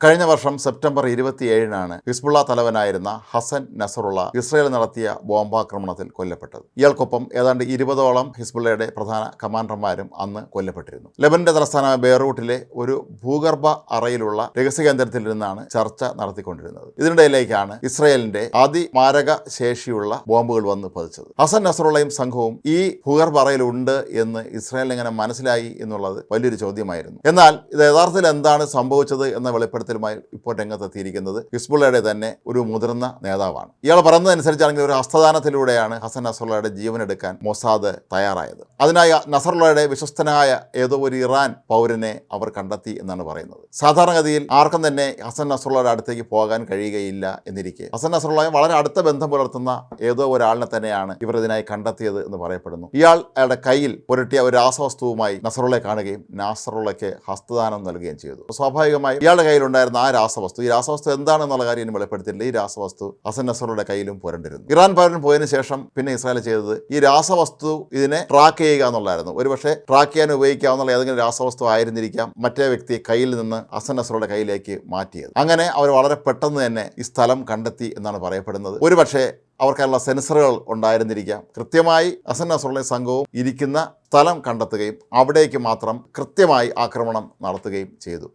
കഴിഞ്ഞ വർഷം സെപ്റ്റംബർ ഇരുപത്തിയേഴിനാണ് ഹിസ്ബുള്ള തലവനായിരുന്ന ഹസൻ നസറുള്ള ഇസ്രയേൽ നടത്തിയ ബോംബാക്രമണത്തിൽ കൊല്ലപ്പെട്ടത്. ഇയാൾക്കൊപ്പം ഏതാണ്ട് ഇരുപതോളം ഹിസ്ബുള്ളയുടെ പ്രധാന കമാൻഡർമാരും അന്ന് കൊല്ലപ്പെട്ടിരുന്നു. ലെബനന്റെ തലസ്ഥാനമായ ബെയ്റൂട്ടിലെ ഒരു ഭൂഗർഭ അറയിലുള്ള രഹസ്യകേന്ദ്രത്തിൽ നിന്നാണ് ചർച്ച നടത്തിക്കൊണ്ടിരുന്നത്. ഇതിനിടയിലേക്കാണ് ഇസ്രയേലിന്റെ അതിമാരക ശേഷിയുള്ള ബോംബുകൾ വന്ന് പതിച്ചത്. ഹസൻ നസറുള്ളയും സംഘവും ഈ ഭൂഗർഭ അറയിലുണ്ട് എന്ന് ഇസ്രയേലിന് എങ്ങനെ മനസ്സിലായി എന്നുള്ളത് വലിയൊരു ചോദ്യമായിരുന്നു. എന്നാൽ ഇത് യഥാർത്ഥത്തിൽ എന്താണ് സംഭവിച്ചത് എന്ന വെളിപ്പെടുത്തലുമായി ഇപ്പോൾ രംഗത്തെത്തിയിരിക്കുന്നത് ഹിസ്ബുള്ളയുടെ തന്നെ ഒരു മുതിർന്ന നേതാവാണ്. ഇയാൾ പറഞ്ഞതനുസരിച്ചാണെങ്കിൽ ഒരു ഹസ്തദാനത്തിലൂടെയാണ് ഹസൻ നസറുള്ളയുടെ ജീവനെടുക്കാൻ മൊസാദ് തയ്യാറായത്. അതിനായി നസറുള്ളയുടെ വിശ്വസ്തനായ ഏതോ ഒരു ഇറാൻ പൗരനെ അവർ കണ്ടെത്തി എന്നാണ് പറയുന്നത്. സാധാരണഗതിയിൽ ആർക്കും തന്നെ ഹസൻ നസറുള്ളയുടെ അടുത്തേക്ക് പോകാൻ കഴിയുകയില്ല എന്നിരിക്കെ. ഹസൻ നസറുള്ളയും വളരെ അടുത്ത ബന്ധം പുലർത്തുന്ന ഏതോ ഒരാളിനെ തന്നെയാണ് ഇവർ ഇതിനായി കണ്ടെത്തിയത് എന്ന് പറയപ്പെടുന്നു. ഇയാൾ അയാളുടെ കയ്യിൽ പുരട്ടിയ ഒരു രാസവസ്തുവുമായി നസറുള്ളയെ കാണുകയും നാസറുള്ളയ്ക്ക് ഹസ്തദാനം നൽകുകയും ചെയ്തു. സ്വാഭാവികമായും ഇയാളുടെ കയ്യിലുണ്ടായിരുന്ന ആ രാസവസ്തു. ഈ രാസവസ്തു എന്താണെന്നുള്ള കാര്യം ഇനി വെളിപ്പെടുത്തിയില്ല ഈ രാസവസ്തു ഹസൻ നസറുടെ കയ്യിലും പുരണ്ടിരുന്നു. ഇറാൻ പൗരൻ പോയതിന് ശേഷം പിന്നെ ഇസ്രായേൽ ചെയ്തത് ഈ രാസവസ്തു ഇതിനെ ട്രാക്ക് ചെയ്യുക എന്നുള്ളതായിരുന്നു. ഒരുപക്ഷെ ട്രാക്ക് ചെയ്യാൻ ഉപയോഗിക്കാവുന്ന ഏതെങ്കിലും രാസവസ്തു ആയിരുന്നിരിക്കാം മറ്റേ വ്യക്തി കയ്യിൽ നിന്ന് ഹസൻ നസറുടെ കയ്യിലേക്ക് മാറ്റിയത്. അങ്ങനെ അവർ വളരെ പെട്ടെന്ന് തന്നെ ഈ സ്ഥലം കണ്ടെത്തി എന്നാണ് പറയപ്പെടുന്നത്. ഒരുപക്ഷെ അവർക്കുള്ള സെൻസറുകൾ ഉണ്ടായിരുന്നിരിക്കാം. കൃത്യമായി അസൻ നസറുള്ള സംഘവും ഇരിക്കുന്ന സ്ഥലം കണ്ടെത്തുകയും അവിടേക്ക് മാത്രം കൃത്യമായി ആക്രമണം നടത്തുകയും ചെയ്തു.